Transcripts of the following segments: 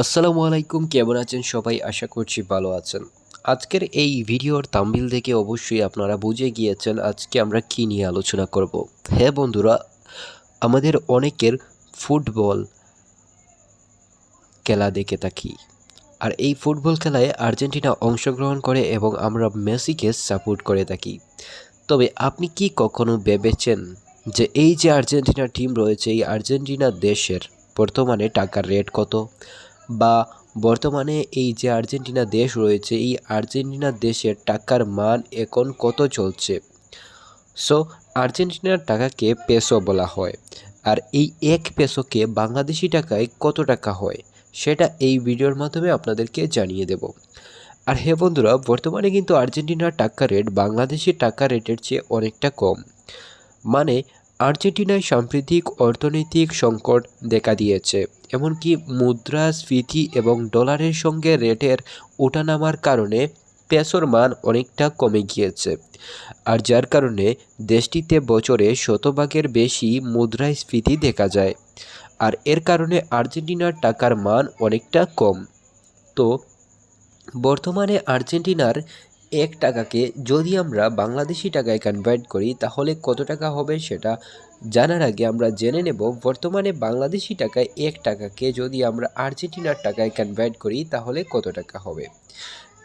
আসসালামু আলাইকুম, কেমন আছেন সবাই? আশা করছি ভালো আছেন। আজকের এই ভিডিওর তাম্বিল দেখে অবশ্যই আপনারা বুঝে গিয়েছেন আজকে আমরা কী নিয়ে আলোচনা করব। হ্যাঁ বন্ধুরা, আমাদের অনেকের ফুটবল খেলা দেখে থাকি। আর এই ফুটবল খেলায় আর্জেন্টিনা অংশগ্রহণ করে এবং আমরা মেসিকে সাপোর্ট করে থাকি। তবে আপনি কি কখনো ভেবেছেন যে এই যে আর্জেন্টিনা টিম রয়েছে, এই আর্জেন্টিনা দেশের বর্তমানে টাকার রেট কত? বা বর্তমানে এই যে আর্জেন্টিনা দেশ রয়েছে, এই আর্জেন্টিনা দেশের টাকার মান এখন কত চলছে? সো আর্জেন্টিনার টাকাকে পেসো বলা হয়। আর এই এক পেসোকে বাংলাদেশি টাকায় কত টাকা হয়, সেটা এই ভিডিওর মাধ্যমে আপনাদেরকে জানিয়ে দেব। আর হ্যাঁ বন্ধুরা, বর্তমানে কিন্তু আর্জেন্টিনার টাকা রেট বাংলাদেশি টাকা রেটের চেয়ে অনেকটা কম। মানে আর্জেন্টিনায় সাম্প্রতিক অর্থনৈতিক সংকট দেখা দিয়েছে, এমনকি মুদ্রাস্ফীতি এবং ডলারের সঙ্গে রেটের ওঠানামার কারণে পেসোর মান অনেকটা কমে গিয়েছে। আর যার কারণে দেশটিতে বছরে শতভাগের বেশি মুদ্রাস্ফীতি দেখা যায়। আর এর কারণে আর্জেন্টিনার টাকার মান অনেকটা কম। তো, বর্তমানে আর্জেন্টিনার এক টাকাকে যদি আমরা বাংলাদেশি টাকায় কনভার্ট করি, তাহলে কত টাকা হবে সেটা জানার আগে আমরা জেনে নেব। বর্তমানে বাংলাদেশি টাকায় এক টাকাকে যদি আমরা আর্জেন্টিনার টাকায় কনভার্ট করি, তাহলে কত টাকা হবে?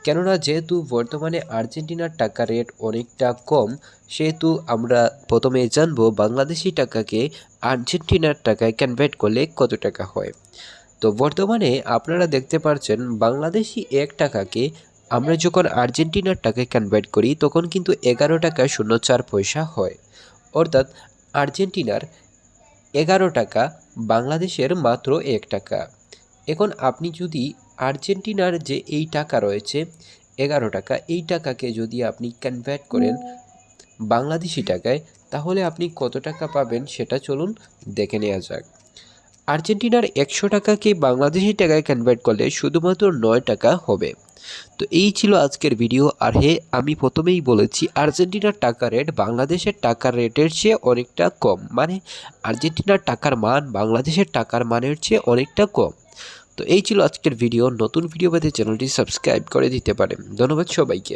কেননা যেহেতু বর্তমানে আর্জেন্টিনার টাকা রেট অনেকটা কম, সেহেতু আমরা প্রথমে জানব বাংলাদেশি টাকাকে আর্জেন্টিনার টাকায় কনভার্ট করলে কত টাকা হয়। তো বর্তমানে আপনারা দেখতে পাচ্ছেন বাংলাদেশি এক টাকাকে আমরা যখন আর্জেন্টিনার টাকায় কনভার্ট করি, তখন কিন্তু এগারো টাকা শূন্য চার পয়সা হয়। অর্থাৎ আর্জেন্টিনার এগারো টাকা, বাংলাদেশের মাত্র এক টাকা। এখন আপনি যদি আর্জেন্টিনার যে এই টাকা রয়েছে, এগারো টাকা, এই টাকাকে যদি আপনি কনভার্ট করেন বাংলাদেশি টাকায়, তাহলে আপনি কত টাকা পাবেন সেটা চলুন দেখে নেওয়া যাক। আর্জেন্টিনার একশো টাকাকে বাংলাদেশি টাকায় কনভার্ট করলে শুধুমাত্র নয় টাকা হবে। তো এই ছিল আজকের ভিডিও আর হে, আমি প্রথমেই বলেছি, আর্জেন্টিনার টাকা রেট বাংলাদেশের টাকার রেটের চেয়ে অনেকটা কম। মানে আর্জেন্টিনার টাকার মান বাংলাদেশের টাকার মানের চেয়ে অনেকটা কম। তো এই ছিল আজকের ভিডিও নতুন ভিডিও পেতে চ্যানেলটি সাবস্ক্রাইব করে দিতে পারেন। ধন্যবাদ সবাইকে।